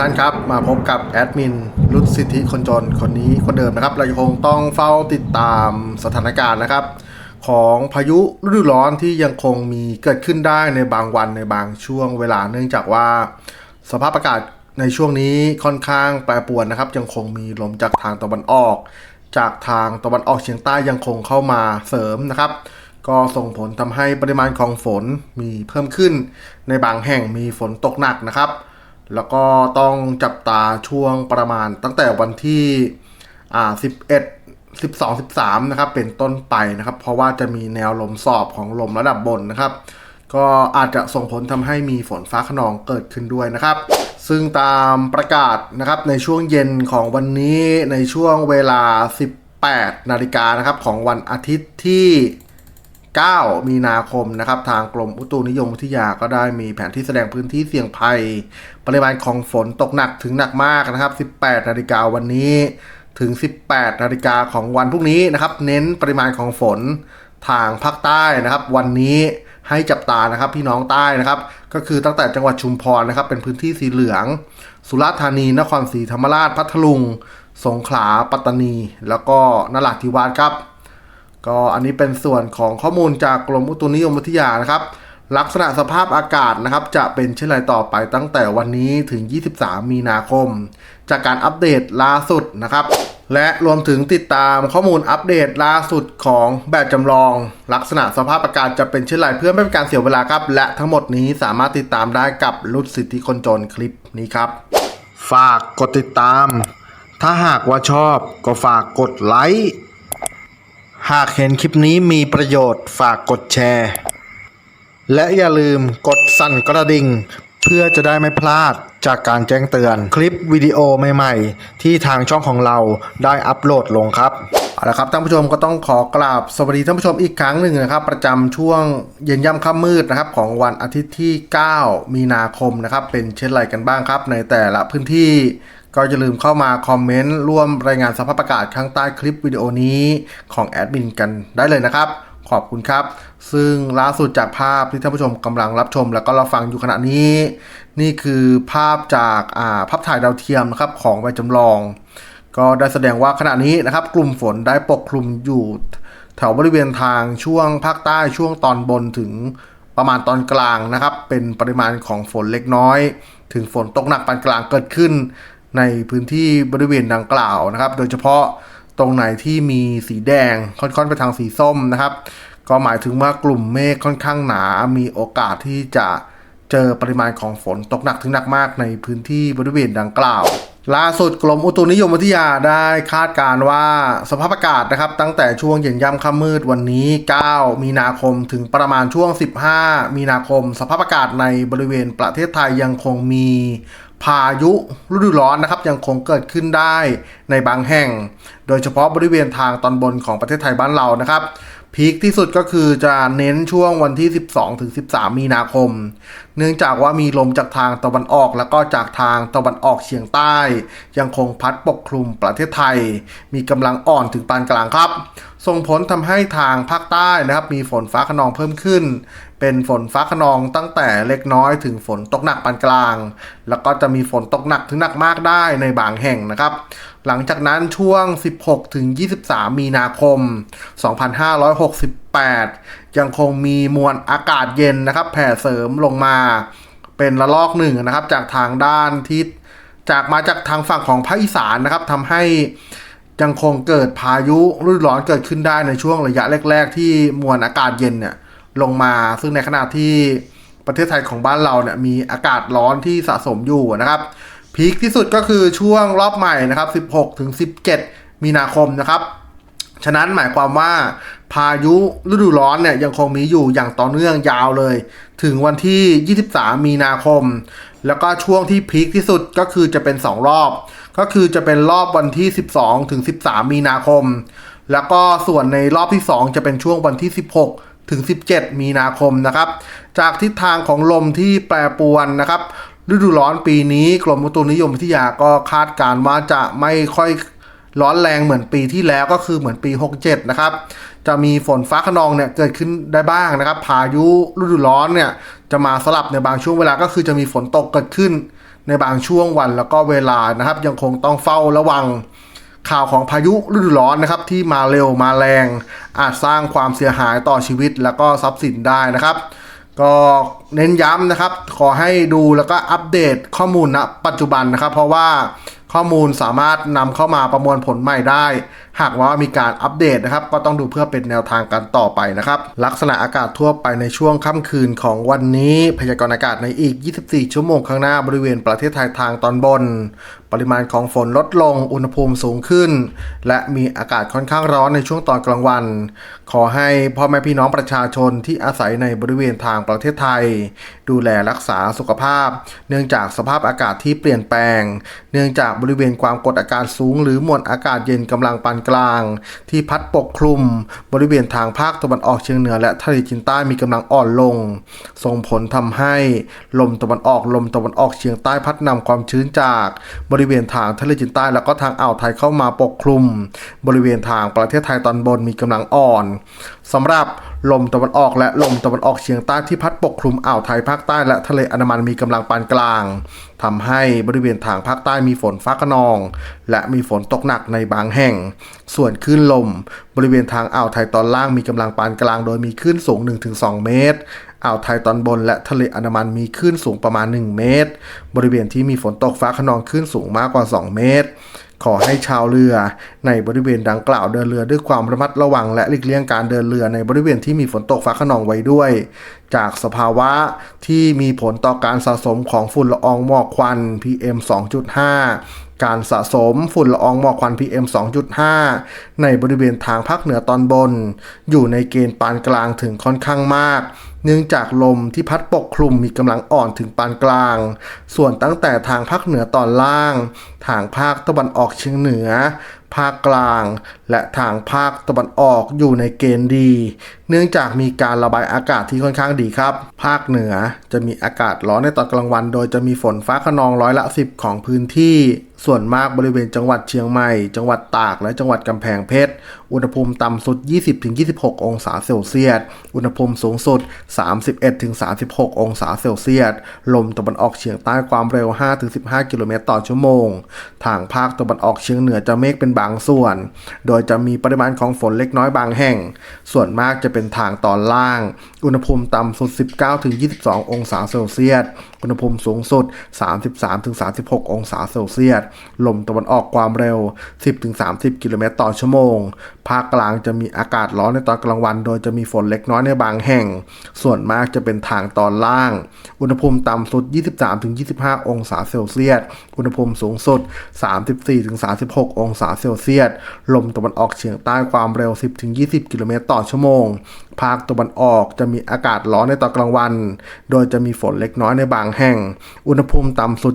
ท่านครับ มาพบกับแอดมินรุดสิทธิคนจนคนนี้คนเดิมนะครับ เราคงต้องเฝ้าติดตามสถานการณ์นะครับ ของพายุฤดูร้อนที่ยังคงมีเกิดขึ้นได้ในบางวันในบางช่วงเวลาเนื่องจากว่า สภาพอากาศในช่วงนี้ค่อนข้างแปรปรวนนะครับ ยังคงมีลมจากทางตะวันออก จากทางตะวันออกเฉียงใต้ยังคงเข้ามาเสริมนะครับก็ส่งผลทำให้ปริมาณของฝนมีเพิ่มขึ้น ในบางแห่งมีฝนตกหนักนะครับ แล้วก็ต้องจับตาช่วงประมาณตั้งแต่วันที่อ่า11 12 13นะครับเป็นต้นไปนะครับ เพราะว่าจะมีแนวลมสอบของลมระดับบนนะครับ ก็อาจจะส่งผลทำให้มีฝนฟ้าขนองเกิดขึ้นด้วยนะครับ ซึ่งตามประกาศนะครับในช่วงเย็นของวันนี้ในช่วงเวลา 18 นาฬิกานะครับของวันอาทิตย์ที่ 9 มีนาคมนะครับ ทางกรมอุตุนิยมวิทยาก็ได้มีแผนที่แสดงพื้นที่เสี่ยงภัย ปริมาณของฝนตกหนักถึงหนักมากนะครับ 18 นาฬิกาวันนี้ ถึง 18 นาฬิกาของวันพรุ่งนี้นะครับ เน้นปริมาณของฝนทางภาคใต้นะครับ วันนี้ให้จับตานะครับพี่น้องใต้นะครับ ก็คือตั้งแต่จังหวัดชุมพรนะครับ เป็นพื้นที่สีเหลือง สุราษฎร์ธานีนครศรีธรรมราชพัทลุง สงขลาปัตตานี แล้วก็นราธิวาสครับ ก็อันนี้เป็นส่วนของข้อมูลจากกรมอุตุนิยมวิทยานะครับ ลักษณะสภาพอากาศนะครับ จะเป็นเช่นไรต่อไปตั้งแต่วันนี้ถึง 23 มีนาคม จากการอัปเดตล่าสุดนะครับ และรวมถึงติดตามข้อมูลอัปเดตล่าสุดของแบบจำลอง ลักษณะสภาพอากาศจะเป็นเช่นไรเพื่อไม่เป็นการเสียเวลาครับ และทั้งหมดนี้สามารถติดตามได้กับรุดสิทธิคนจนคลิปนี้ครับ ฝากกดติดตาม ถ้าหากว่าชอบก็ฝากกดไลค์ หากเห็นคลิปนี้มีประโยชน์ฝากกดแชร์ และอย่าลืมกดสั่นกระดิ่ง เพื่อจะได้ไม่พลาดจากการแจ้งเตือนคลิปวิดีโอใหม่ๆ ที่ทางช่องของเราได้อัปโหลดลงครับเอาละครับท่านผู้ชมก็ต้องขอกราบสวัสดีท่านผู้ชมอีกครั้งหนึ่งนะครับ ประจำช่วงเย็นย่ำค่ำมืดนะครับ ของวันอาทิตย์ที่ 9 มีนาคมนะครับ เป็นเช่นไรกันบ้างครับ ในแต่ละพื้นที่ ก็อย่าลืมเข้ามาคอมเมนต์ร่วมรายงานสภาพอากาศข้างใต้คลิปวิดีโอนี้ของแอดมินกันได้เลยนะครับ ขอบคุณครับ ซึ่งล่าสุดจากภาพที่ท่านผู้ชมกำลังรับชม แล้วก็รับฟังอยู่ขณะนี้ นี่คือภาพจากาภาพถ่ายดาวเทียมนะครับของใบจำลอง ก็ได้แสดงว่าขณะนี้นะครับ กลุ่มฝนได้ปกคลุมอยู่แถวบริเวณทางช่วงภาคใต้ช่วงตอนบนถึงประมาณตอนกลางนะครับ เป็นปริมาณของฝนเล็กน้อย ถึงฝนตกหนักปานกลางเกิดขึ้น ในพื้นที่บริเวณดังกล่าวนะครับ โดยเฉพาะตรงไหนที่มีสีแดงค่อนๆไปทางสีส้มนะครับ ก็หมายถึงว่ากลุ่มเมฆค่อนข้างหนา มีโอกาสที่จะเจอปริมาณของฝนตกหนักถึงหนักมากในพื้นที่บริเวณดังกล่าวล่าสุดกรมอุตุนิยมวิทยาได้คาดการณ์ว่าสภาพอากาศนะครับ ตั้งแต่ช่วงเย็นย่ำค่ำมืดวันนี้ 9 มีนาคมถึงประมาณช่วง 15 มีนาคม สภาพอากาศในบริเวณประเทศไทยยังคงมี พายุฤดูร้อนนะครับยังคงเกิดขึ้นได้ในบางแห่ง โดยเฉพาะบริเวณทางตอนบนของประเทศไทยบ้านเรานะครับพีคที่สุดก็คือจะเน้นช่วงวันที่ 12 ถึง 13 มีนาคม เนื่องจากว่ามีลมจากทางตะวันออกแล้วก็จากทางตะวันออกเฉียงใต้ ยังคงพัดปกคลุมประเทศไทย มีกำลังอ่อนถึงปานกลางครับ ส่งผลทำให้ทางภาคใต้นะครับ มีฝนฟ้าขนองเพิ่มขึ้น เป็นฝนฟ้าขนองตั้งแต่เล็กน้อยถึงฝนตกหนักปานกลาง แล้วก็จะมีฝนตกหนักถึงหนักมากได้ในบางแห่งนะครับ หลังจากนั้นช่วง 16ถึง23 มีนาคม 2568 ยังคงมีมวลอากาศเย็นนะครับแผ่เสริมลงมาเป็นระลอกหนึ่งนะครับจากทางด้านทิศจากมาจากทางฝั่งของภาคอีสานนะครับทำให้ ยังคงเกิดพายุฤดูร้อนเกิดขึ้นได้ในช่วงระยะแรก ๆ ที่มวลอากาศเย็นเนี่ยลงมาซึ่งในขณะที่ประเทศไทยของบ้านเราเนี่ยมีอากาศร้อนที่สะสมอยู่นะครับพีคที่สุดก็คือช่วงรอบใหม่นะครับ 16 ถึง 17 มีนาคมนะครับ ฉะนั้นหมายความว่าพายุฤดูร้อนเนี่ยยังคงมีอยู่อย่างต่อเนื่องยาวเลย ถึงวันที่ 23 มีนาคม แล้วก็ช่วงที่พีคที่สุดก็คือจะเป็น 2 รอบ ก็คือจะเป็นรอบวันที่ 12 ถึง 13 มีนาคม แล้วก็ส่วนในรอบที่ 2 จะเป็นช่วงวันที่ 16 ถึง 17 มีนาคมนะครับ จากทิศทางของลมที่แปรปรวนนะครับ ฤดูร้อนปีนี้กรมอุตุนิยมวิทยาก็คาดการณ์ว่าจะไม่ค่อยร้อนแรงเหมือนปีที่แล้วก็คือเหมือนปี 67 นะครับ จะมีฝนฟ้าขนองเนี่ยเกิดขึ้นได้บ้างนะครับ พายุฤดูร้อนเนี่ยจะมาสลับในบางช่วงเวลาก็คือจะมีฝนตกเกิดขึ้น ในบางช่วงวันแล้วก็เวลานะครับ ยังคงต้องเฝ้าระวังข่าวของพายุฤดูร้อนนะครับ ที่มาเร็วมาแรง อาจสร้างความเสียหายต่อชีวิตแล้วก็ทรัพย์สินได้นะครับ ก็เน้นย้ำนะครับ ขอให้ดูแล้วก็อัปเดตข้อมูลณปัจจุบันนะครับ เพราะว่า ข้อมูลสามารถนำเข้ามาประมวลผลใหม่ได้ หากว่ามีการอัปเดตนะครับ ก็ต้องดูเพื่อเป็นแนวทางกันต่อไปนะครับ ลักษณะอากาศทั่วไปในช่วงค่ำคืนของวันนี้ พยากรณ์อากาศในอีก 24 ชั่วโมงข้างหน้าบริเวณประเทศไทยทางตอนบน ปริมาณของฝนลดลงอุณหภูมิสูงขึ้น และมีอากาศค่อนข้างร้อนในช่วงตอนกลางวัน ขอให้พ่อแม่พี่น้องประชาชนที่อาศัยในบริเวณทางประเทศไทย ดูแลรักษาสุขภาพ เนื่องจากสภาพอากาศที่เปลี่ยนแปลง เนื่องจากบริเวณความกดอากาศสูง หรือมวลอากาศเย็นกำลังปานกลาง ที่พัดปกคลุม บริเวณทางภาคตะวันออกเฉียงเหนือและทะเลจีนใต้มีกำลังอ่อนลง ส่งผลทำให้ ลมตะวันออกลมตะวันออกเฉียงใต้พัดนำความชื้นจากบริเวณทางทะเลจีนใต้แล้วก็ทางอ่าวไทยเข้ามาปกคลุม บริเวณทางประเทศไทยตอนบนมีกำลังอ่อน สำหรับลมตะวันออกและลมตะวันออกเฉียงใต้ที่พัดปกคลุมอ่าวไทยภาคใต้และทะเลอันดามันมีกำลังปานกลางทำให้บริเวณทางภาคใต้มีฝนฟ้าขนอง และมีฝนตกหนักในบางแห่ง ส่วนคลื่นลม บริเวณทางอ่าวไทยตอนล่างมีกำลังปานกลาง โดยมีคลื่นสูง 1-2 เมตรอ่าวไทยตอนบนและทะเลอันดามันมีคลื่นสูงประมาณ 1 เมตร บริเวณที่มีฝนตกฟ้าขนองคลื่นสูงมากกว่า 2 เมตร ขอให้ชาวเรือในบริเวณดังกล่าวเดินเรือด้วยความระมัดระวัง และหลีกเลี่ยงการเดินเรือในบริเวณที่มีฝนตกฟ้าขนองไว้ด้วย จากสภาวะที่มีผลต่อการสะสมของฝุ่นละอองหมอกควัน PM 2.5การสะสมฝุ่นละอองหมอกควัน PM 2.5 ในบริเวณทางภาคเหนือตอนบน อยู่ในเกณฑ์ปานกลางถึงค่อนข้างมาก เนื่องจากลมที่พัดปกคลุมมีกำลังอ่อนถึงปานกลาง ส่วนตั้งแต่ทางภาคเหนือตอนล่าง ทางภาคตะวันออกเฉียงเหนือ ภาคกลาง และทางภาคตะวันออกอยู่ในเกณฑ์ดี เนื่องจากมีการระบายอากาศที่ค่อนข้างดีครับ ภาคเหนือจะมีอากาศร้อนในตอนกลางวัน โดยจะมีฝนฟ้าขนองร้อยละ 10 ของพื้นที่ ส่วนมากบริเวณจังหวัดเชียงใหม่ จังหวัดตาก และจังหวัดกำแพงเพชร อุณหภูมิต่ำสุด 20-26 องศาเซลเซียส อุณหภูมิสูงสุด 31-36 องศาเซลเซียส ลมตะวันออกเฉียงใต้ความเร็ว 5-15 กิโลเมตรต่อชั่วโมงทางภาคตะวันออกเฉียงเหนือจะเมฆเป็นบางส่วน โดยจะมีปริมาณของฝนเล็กน้อยบางแห่ง ส่วนมากจะเป็นทางตอนล่าง อุณหภูมิต่ำสุด 19-22 องศาเซลเซียส อุณหภูมิสูงสุด 33-36 องศาเซลเซียส ลมตะวันออกความเร็ว 10-30 กิโลเมตรต่อชั่วโมง ภาคกลางจะมีอากาศร้อนในตอนกลางวัน โดยจะมีฝนเล็กน้อยในบางแห่ง ส่วนมากจะเป็นทางตอนล่าง อุณหภูมิต่ำสุด 23-25 องศาเซลเซียส อุณหภูมิสูงสุด 34-36 องศาเซลเซียส ลมตะวันออกเฉียงใต้ความเร็ว 10-20 กิโลเมตรต่อชั่วโมง ภาคตะวันออกจะมีอากาศร้อนในตอนกลางวัน โดยจะมีฝนเล็กน้อยในบางแห่ง อุณหภูมิต่ำสุด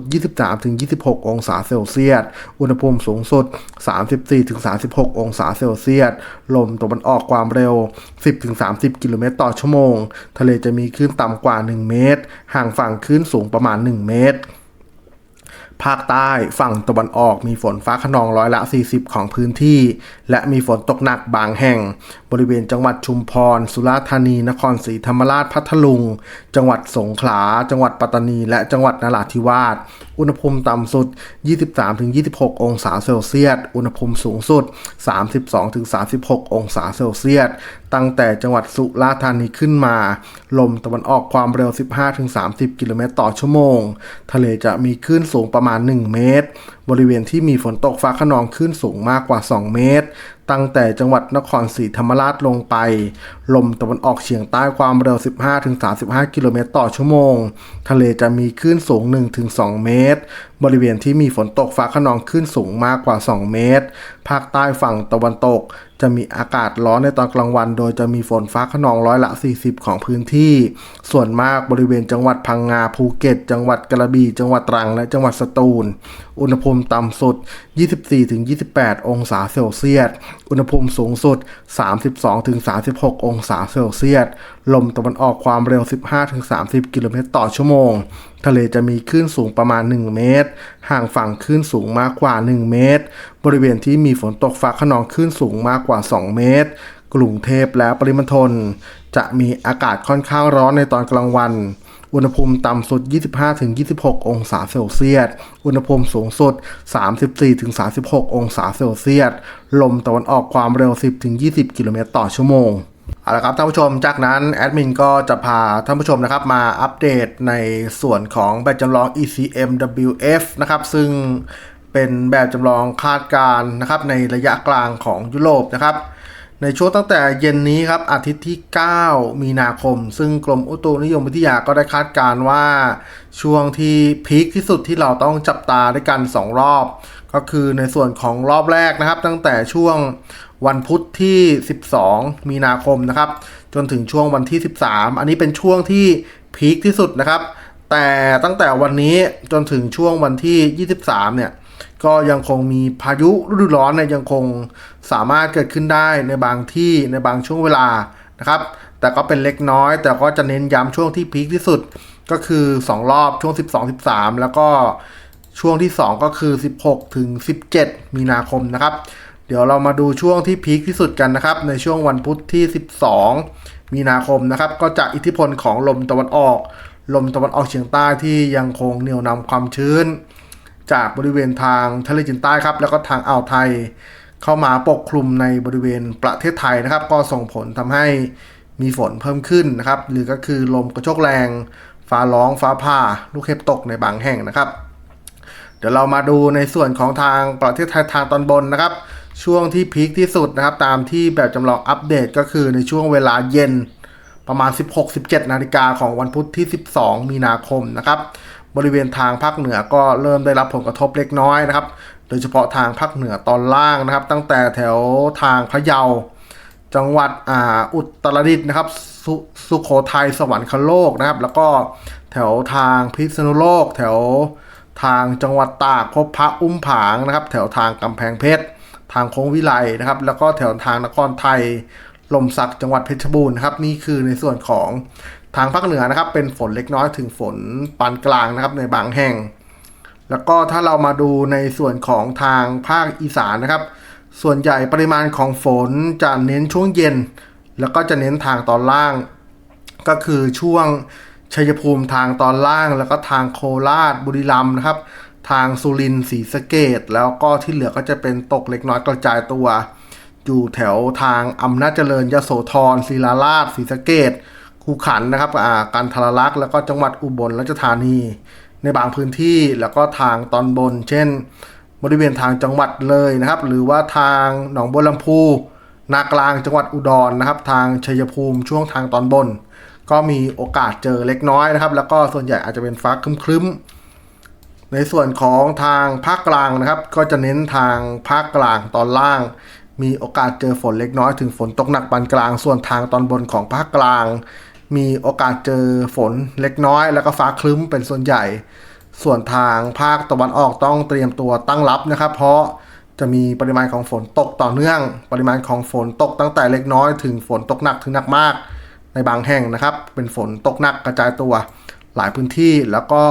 23-26 องศาเซลเซียส อุณหภูมิสูงสุด 34-36 องศาเซลเซียส ลมตะวันออกความเร็ว 10-30 กิโลเมตรต่อชั่วโมง ทะเลจะมีคลื่นต่ำกว่า 1 เมตร ห่างฝั่งคลื่นสูงประมาณ 1 เมตร ภาคใต้ฝั่งตะวันออกมีฝนฟ้าขนองร้อยละ 40 ของพื้นที่ และมีฝนตกหนักบางแห่ง บริเวณจังหวัดชุมพร สุราษฎร์ธานี นครศรีธรรมราชพัทลุง จังหวัดสงขลา จังหวัดปัตตานี และจังหวัดนราธิวาสอุณหภูมิต่ำสุด 23-26 องศาเซลเซียส อุณหภูมิสูงสุด 32-36 องศาเซลเซียส ตั้งแต่จังหวัดสุราษฎร์ธานีขึ้นมา ลมตะวันออกความเร็ว 15-30 กิโลเมตรต่อชั่วโมง ทะเลจะมีคลื่นสูงประมาณ 1 เมตร บริเวณที่มีฝนตกฟ้าขนองคลื่นสูงมากกว่า 2 เมตร ตั้งแต่จังหวัดนครศรีธรรมราชลงไป ลมตะวันออกเฉียงใต้ความเร็ว 15-35 กิโลเมตรต่อชั่วโมง ทะเลจะมีคลื่นสูง 1-2 เมตร บริเวณที่มีฝนตกฟ้าขนองคลื่นสูงมากกว่า 2 เมตร ภาคใต้ฝั่งตะวันตก จะมีอากาศร้อนในตอนกลางวัน โดยจะมีฝนฟ้าขนองร้อยละ 40 ของพื้นที่ ส่วนมากบริเวณจังหวัดพังงาภูเก็ต จังหวัดกระบี่ จังหวัดตรัง และจังหวัดสตูล อุณหภูมิต่ำสุด 24-28 องศาเซลเซียส อุณหภูมิสูงสุด 32-36 องศาเซลเซียสลมตะวันออกความเร็ว 15-30 กิโลเมตรต่อชั่วโมง ทะเลจะมีคลื่นสูงประมาณ 1 เมตร ห่างฝั่งคลื่นสูงมากกว่า 1 เมตร บริเวณที่มีฝนตกฟ้าขนองคลื่นสูงมากกว่า 2 เมตร กรุงเทพและปริมณฑลจะมีอากาศค่อนข้างร้อนในตอนกลางวันอุณหภูมิต่ำสุด 25-26 องศาเซลเซียส อุณหภูมิสูงสุด 34-36 องศาเซลเซียส ลมตะวันออกความเร็ว 10-20 กิโลเมตรต่อชั่วโมง เอาละครับท่านผู้ชมจากนั้นแอดมินก็จะพาท่านผู้ชมนะครับมาอัปเดตในส่วนของแบบจำลอง ECMWF นะครับซึ่งเป็นแบบจำลองคาดการณ์นะครับในระยะกลางของยุโรปนะครับ ในช่วงตั้งแต่เย็นนี้ครับอาทิตย์ที่ 9 มีนาคม ซึ่งกรมอุตุนิยมวิทยาก็ได้คาดการณ์ว่าช่วงที่พีคที่สุดที่เราต้องจับตาด้วยกัน 2 รอบ ก็คือในส่วนของรอบแรกนะครับ ตั้งแต่ช่วง วันพุธที่ 12 มีนาคมนะครับ จนถึงช่วงวันที่ 13 อันนี้เป็นช่วงที่พีคที่สุดนะครับ แต่ตั้งแต่วันนี้จนถึงช่วงวันที่ 23 เนี่ย ก็ยังคงมีพายุฤดูร้อนเนี่ยยังคงสามารถเกิดขึ้นได้ในบางที่ในบางช่วงเวลานะครับ แต่ก็เป็นเล็กน้อย แต่ก็จะเน้นย้ำช่วงที่พีคที่สุดก็คือ 2 รอบช่วง 12 13 แล้วก็ช่วงที่ 2 ก็คือ 16 ถึง 17 มีนาคมนะครับ ดี๋ยวเรามาดูช่วงที่พีคที่สุดกันนะครับ ในช่วงวันพุธที่ 12 มีนาคมนะครับ ก็จากอิทธิพลของลมตะวันออก ลมตะวันออกเฉียงใต้ที่ยังคงเหนี่ยวนำความชื้น จากบริเวณทางทะเลจีนใต้ครับ แล้วก็ทางอ่าวไทย เข้ามาปกคลุมในบริเวณประเทศไทยนะครับ ก็ส่งผลทำให้มีฝนเพิ่มขึ้นนะครับ หรือก็คือลมกระโชกแรง ฟ้าร้องฟ้าผ่า ลูกเห็บตกในบางแห่งนะครับ เดี๋ยวเรามาดูในส่วนของทางประเทศไทยทางตอนบนนะครับ ช่วงที่พีคที่สุดนะครับ ตามที่แบบจำลองอัปเดตก็คือในช่วงเวลาเย็นประมาณ 16-17 นาฬิกาของวันพุธที่ 12 มีนาคมนะครับ บริเวณทางภาคเหนือก็เริ่มได้รับผลกระทบเล็กน้อยนะครับ โดยเฉพาะทางภาคเหนือตอนล่างนะครับ ตั้งแต่แถวทางพะเยา จังหวัดอ่าอุตรดิตถ์นะครับสสุโขทัยสวรรคโลกนะครับ แล้วก็แถวทางพิษณุโลก แถวทางจังหวัดตากพบพระอุ้มผางนะครับ แถวทางกำแพงเพชร ทางโค้งวิไลนะครับ แล้วก็แถวทางนครไทยลมสักจังหวัดเพชรบูรณ์ครับนี่คือในส่วนของทางภาคเหนือนะครับ เป็นฝนเล็กน้อยถึงฝนปานกลางนะครับ ในบางแห่ง แล้วก็ถ้าเรามาดูในส่วนของทางภาคอีสานนะครับ ส่วนใหญ่ปริมาณของฝนจะเน้นช่วงเย็น แล้วก็จะเน้นทางตอนล่าง ก็คือช่วงชัยภูมิทางตอนล่าง แล้วก็ทางโคราชบุรีรัมย์นะครับ ทางสุรินทร์ศรีสะเกดแล้วก็ที่เหลือก็จะเป็นตกเล็กน้อยกระจายตัว อยู่แถวทางอำนาจเจริญยโสธรศิลาราชศรีสะเกดคูขันนะครับการทรลักษ์แล้วก็จังหวัดอุบลราชธานี ในบางพื้นที่แล้วก็ทางตอนบน เช่น บริเวณทางจังหวัดเลยนะครับ หรือว่าทางหนองบัวลำพู นากลางจังหวัดอุดรนะครับ ทางชัยภูมิช่วงทางตอนบน ก็มีโอกาสเจอเล็กน้อยนะครับ แล้วก็ส่วนใหญ่อาจจะเป็นฟ้าครึ้มๆ ในส่วนของทางภาคกลางนะครับ ก็จะเน้นทางภาคกลางตอนล่าง มีโอกาสเจอฝนเล็กน้อยถึงฝนตกหนักปานกลาง ส่วนทางตอนบนของภาคกลาง มีโอกาสเจอฝนเล็กน้อย แล้วก็ฟ้าครึ้มเป็นส่วนใหญ่ ส่วนทางภาคตะวันออกต้องเตรียมตัวตั้งรับนะครับ เพราะจะมีปริมาณของฝนตกต่อเนื่อง ปริมาณของฝนตกตั้งแต่เล็กน้อย ถึงฝนตกหนักถึงหนักมาก ในบางแห่งนะครับ เป็นฝนตกหนักกระจายตัวหลายพื้นที่แล้วก็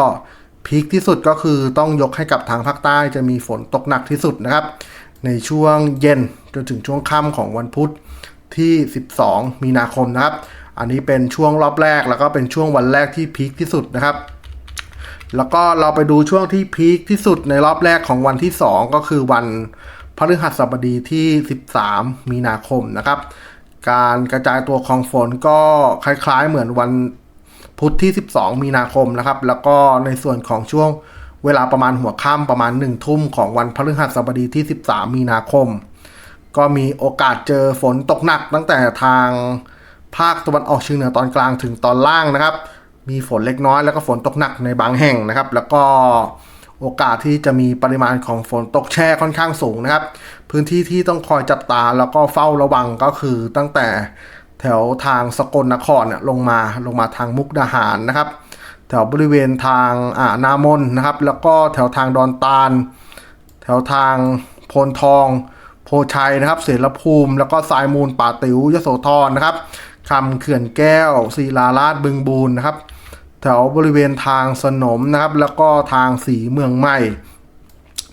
พีคที่สุดก็คือต้องยกให้กับทางภาคใต้จะมีฝนตกหนักที่สุดนะครับ ในช่วงเย็นจนถึงช่วงค่ำของวันพุธที่ 12 มีนาคมนะครับ อันนี้เป็นช่วงรอบแรกแล้วก็เป็นช่วงวันแรกที่พีคที่สุดนะครับ แล้วก็เราไปดูช่วงที่พีคที่สุดในรอบแรกของวันที่ 2 ก็คือวันพฤหัสบดีที่ 13 มีนาคมนะครับ การกระจายตัวของฝนก็คล้ายๆเหมือนวัน พุธที่ 12 มีนาคมนะครับ แล้วก็ในส่วนของช่วงเวลาประมาณหัวค่ำประมาณ 1 ทุ่มของวันพฤหัสบดีที่ 13 มีนาคม ก็มีโอกาสเจอฝนตกหนักตั้งแต่ทางภาคตะวันออกเฉียงเหนือตอนกลางถึงตอนล่างนะครับ มีฝนเล็กน้อยแล้วก็ฝนตกหนักในบางแห่งนะครับ แล้วก็โอกาสที่จะมีปริมาณของฝนตกแช่ค่อนข้างสูงนะครับ พื้นที่ที่ต้องคอยจับตาแล้วก็เฝ้าระวังก็คือตั้งแต่ แถวทางสกลนครเนี่ยลงมาลงมาทางมุกดาหารนะครับ แถวบริเวณทางอ่านามนนะครับ แล้วก็แถวทางดอนตาล แถวทางโพนทอง โพชัยนะครับ เสรภูมิ แล้วก็สายมูลป่าติ๋วยโสธรนะครับคำเขื่อนแก้วศิลาราชบึงบูรณ์นะครับ แถวบริเวณทางสนมนะครับ แล้วก็ทางสีเมืองใหม่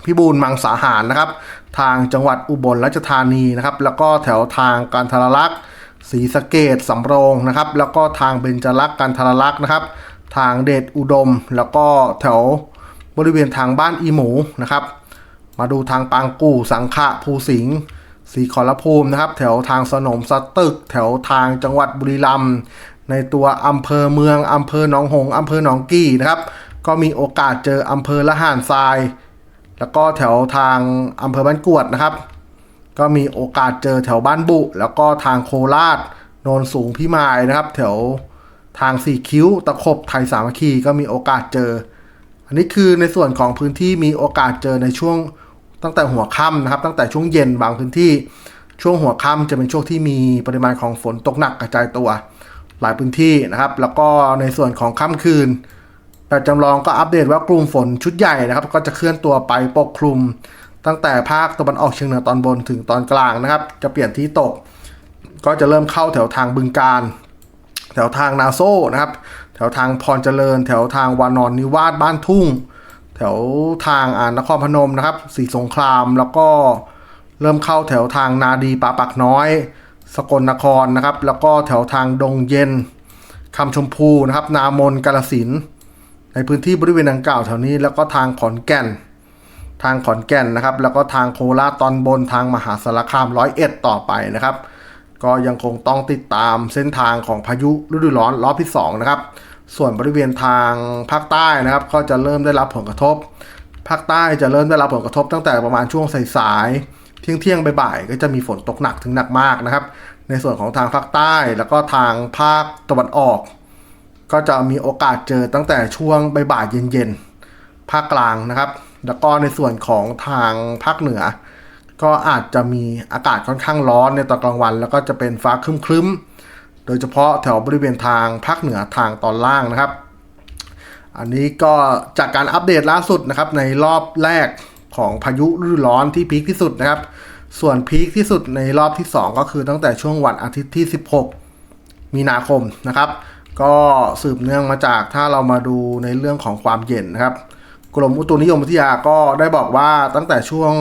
พิบูลมังสาหารนะครับ ทางจังหวัดอุบลราชธานีนะครับ แล้วก็แถวทางการทรลักษณ์ ศรีสะเกดสำโรงนะครับ แล้วก็ทางเบญจรักษ์การทรลักษณ์นะครับ ทางเดชอุดม แล้วก็แถวบริเวณทางบ้านอีหมูนะครับ มาดูทางปางกู่สังขะภูสิงห์ศรีขอรภูมินะครับ แถวทางสนมสตึก แถวทางจังหวัดบุรีรัมย์ในตัวอำเภอเมืองอำเภอหนองหงส์อำเภอหนองกี่นะครับ ก็มีโอกาสเจออำเภอละหานทราย แล้วก็แถวทางอำเภอบ้านกวดนะครับ ก็มีโอกาสเจอแถวบ้านบุ แล้วก็ทางโคราชโนนสูงพิมายนะครับ แถวทางสี่คิ้วตะขบไทยสามัคคีก็มีโอกาสเจอ อันนี้คือในส่วนของพื้นที่มีโอกาสเจอในช่วงตั้งแต่หัวค่ำนะครับ ตั้งแต่ช่วงเย็นบางพื้นที่ช่วงหัวค่ำจะเป็นช่วงที่มีปริมาณของฝนตกหนักกระจายตัว หลายพื้นที่นะครับ แล้วก็ในส่วนของค่ำคืนแบบจำลองก็อัปเดตว่ากลุ่มฝนชุดใหญ่นะครับ ก็จะเคลื่อนตัวไปปกคลุม ตั้งแต่ภาคตะวันออกเฉียงเหนือตอนบนถึงตอนกลางนะครับ จะเปลี่ยนที่ตก ก็จะเริ่มเข้าแถวทางบึงการ แถวทางนาโซนะครับ แถวทางพรเจริญ แถวทางวานอนนิวาสบ้านทุ่ง แถวทางอ่านครพนมนะครับสีสงครามแล้วก็เริ่มเข้าแถวทางนาดีปาปักน้อย สกลนครนะครับ แล้วก็แถวทางดงเย็นคำชมพูนะครับ นามนกาลสินในพื้นที่บริเวณดังกล่าวแถวนี้แล้วก็ทางขอนแก่น ทางขอนแก่นนะครับ แล้วก็ทางโคราชตอนบนทางมหาสารคามร้อยเอ็ดต่อไปนะครับ ก็ยังคงต้องติดตามเส้นทางของพายุฤดูร้อนรอบที่2นะครับ ส่วนบริเวณทางภาคใต้นะครับ ก็จะเริ่มได้รับผลกระทบ ภาคใต้จะเริ่มได้รับผลกระทบตั้งแต่ประมาณช่วงสายๆเที่ยงเที่ยงบ่ายๆก็จะมีฝนตกหนักถึงหนักมากนะครับ ในส่วนของทางภาคใต้แล้วก็ทางภาคตะวันออก ก็จะมีโอกาสเจอตั้งแต่ช่วงบ่ายๆเย็นๆภาคกลางนะครับ แล้วก็ในส่วนของทางภาคเหนือ ก็อาจจะมีอากาศค่อนข้างร้อนในตอนกลางวัน แล้วก็จะเป็นฟ้าครึ้มๆ โดยเฉพาะแถวบริเวณทางภาคเหนือทางตอนล่างนะครับ อันนี้ก็จากการอัปเดตล่าสุดนะครับในรอบแรกของพายุฤดูร้อนที่พีคที่สุดนะครับ ส่วนพีคที่สุดในรอบที่ 2 ก็คือตั้งแต่ช่วงวันอาทิตย์ที่ 16 มีนาคมนะครับ ก็สืบเนื่องมาจากถ้าเรามาดูในเรื่องของความเย็นนะครับ กรมอุตุนิยมวิทยาก็ได้บอกว่าตั้งแต่ช่วง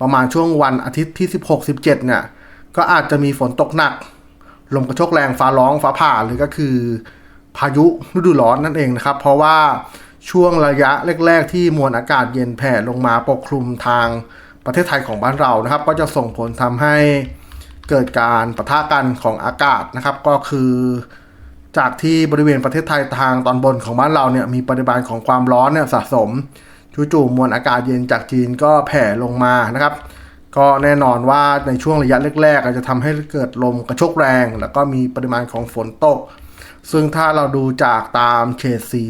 ประมาณช่วงวันอาทิตย์ที่ 16 17 เนี่ย ก็อาจจะมีฝนตกหนัก ลมกระโชกแรงฟ้าร้องฟ้าผ่าหรือก็คือ พายุฤดูร้อนนั่นเองนะครับ เพราะว่าช่วงระยะแรก ๆ ที่มวลอากาศเย็นแผ่ลงมาปกคลุมทางประเทศไทยของบ้านเรานะครับ ก็จะส่งผลทำให้เกิดการปะทะกันของอากาศนะครับ ก็คือ จากที่บริเวณประเทศไทยทางตอนบนของบ้านเราเนี่ยมีปริมาณของความร้อนเนี่ยสะสมจู่ๆมวลอากาศเย็นจากจีนก็แผ่ลงมานะครับ ก็แน่นอนว่าในช่วงระยะแรกๆอาจจะทำให้เกิดลมกระโชกแรง แล้วก็มีปริมาณของฝนตก ซึ่งถ้าเราดูจากตามเฉดสี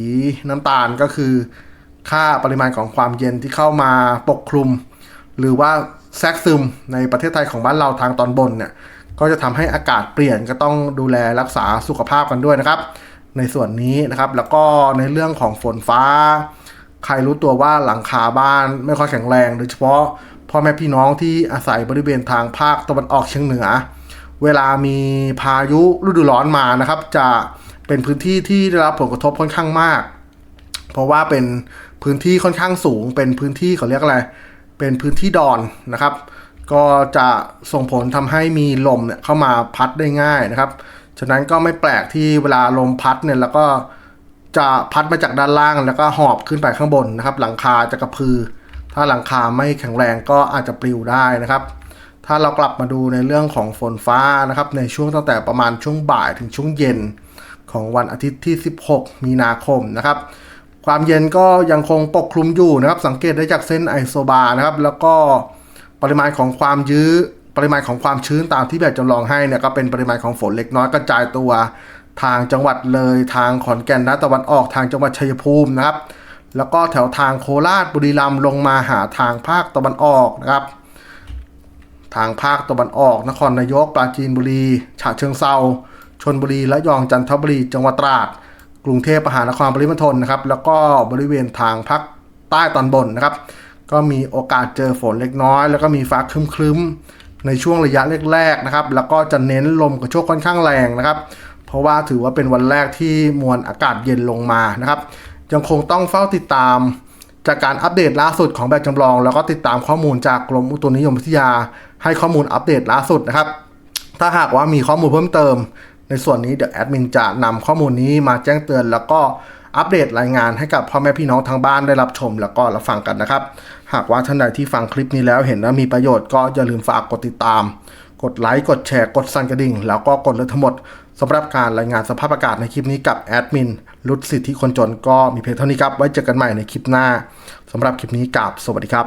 น้ำตาลก็คือ ค่าปริมาณของความเย็นที่เข้ามาปกคลุม หรือว่าแทรกซึมในประเทศไทยของบ้านเราทางตอนบนเนี่ย ก็จะทำให้อากาศเปลี่ยนก็ต้องดูแลรักษาสุขภาพกันด้วยนะครับ ในส่วนนี้นะครับ แล้วก็ในเรื่องของฝนฟ้า ใครรู้ตัวว่าหลังคาบ้านไม่ค่อยแข็งแรงโดยเฉพาะพ่อแม่พี่น้องที่อาศัยบริเวณทางภาคตะวันออกเฉียงเหนือ เวลามีพายุฤดูร้อนมานะครับ จะเป็นพื้นที่ที่ได้รับผลกระทบค่อนข้างมาก เพราะว่าเป็นพื้นที่ค่อนข้างสูง เป็นพื้นที่เขาเรียกอะไร เป็นพื้นที่ดอนนะครับ ก็จะส่งผลทำให้มีลมเนี่ยเข้ามาพัดได้ง่ายนะครับ ฉะนั้นก็ไม่แปลกที่เวลาลมพัดเนี่ยแล้วก็จะพัดมาจากด้านล่างแล้วก็หอบขึ้นไปข้างบนนะครับ หลังคาจะกระพือ ถ้าหลังคาไม่แข็งแรงก็อาจจะปลิวได้นะครับ ถ้าเรากลับมาดูในเรื่องของฝนฟ้านะครับ ในช่วงตั้งแต่ประมาณช่วงบ่ายถึงช่วงเย็นของวันอาทิตย์ที่ 16 มีนาคมนะครับ ความเย็นก็ยังคงปกคลุมอยู่นะครับ สังเกตได้จากเส้นไอโซบานะครับ แล้วก็ ปริมาณของความยื้อปริมาณของความชื้นตามที่แบบจำลองให้เนี่ยก็เป็นปริมาณของฝนเล็กน้อยกระจายตัว ทางจังหวัดเลยทางขอนแก่นนะตะวันออกทางจังหวัดชัยภูมินะครับ แล้วก็แถวทางโคราชบุรีรัมย์ลงมาหาทางภาคตะวันออกนะครับ ทางภาคตะวันออก นครนายกปราจีนบุรีฉะเชิงเซาชนบุรีและยองจันทบุรีจังหวัดตราด กรุงเทพมหานครปริมณฑลนะครับ แล้วก็บริเวณทางภาคใต้ตอนบนนะครับ ก็มีโอกาสเจอฝนเล็กน้อย แล้วก็มีฟ้าครึ้มๆในช่วงระยะแรกๆนะครับ แล้วก็จะเน้นลมกระโชกค่อนข้างแรงนะครับ เพราะว่าถือว่าเป็นวันแรกที่มวลอากาศเย็นลงมานะครับ ยังคงต้องเฝ้าติดตามจากการอัปเดตล่าสุดของแบบจำลอง แล้วก็ติดตามข้อมูลจากกรมอุตุนิยมวิทยา ให้ข้อมูลอัปเดตล่าสุดนะครับ ถ้าหากว่ามีข้อมูลเพิ่มเติม ในส่วนนี้เดี๋ยวแอดมินจะนำข้อมูลนี้มาแจ้งเตือน แล้วก็อัปเดตรายงานให้กับพ่อแม่พี่น้องทางบ้านได้รับชมแล้วก็รับฟังกันนะครับ หากว่าท่านใดที่ฟังคลิปนี้แล้วเห็นว่ามีประโยชน์ก็อย่าลืมฝากกดติดตาม กดไลค์ กดแชร์ กดสั่นกระดิ่ง แล้วก็กดเลือกทั้งหมดสำหรับการรายงานสภาพอากาศในคลิปนี้กับแอดมินรุดสิทธิคนจนก็มีเพียงเท่านี้ครับ ไว้เจอกันใหม่ในคลิปหน้าสำหรับคลิปนี้กับสวัสดีครับ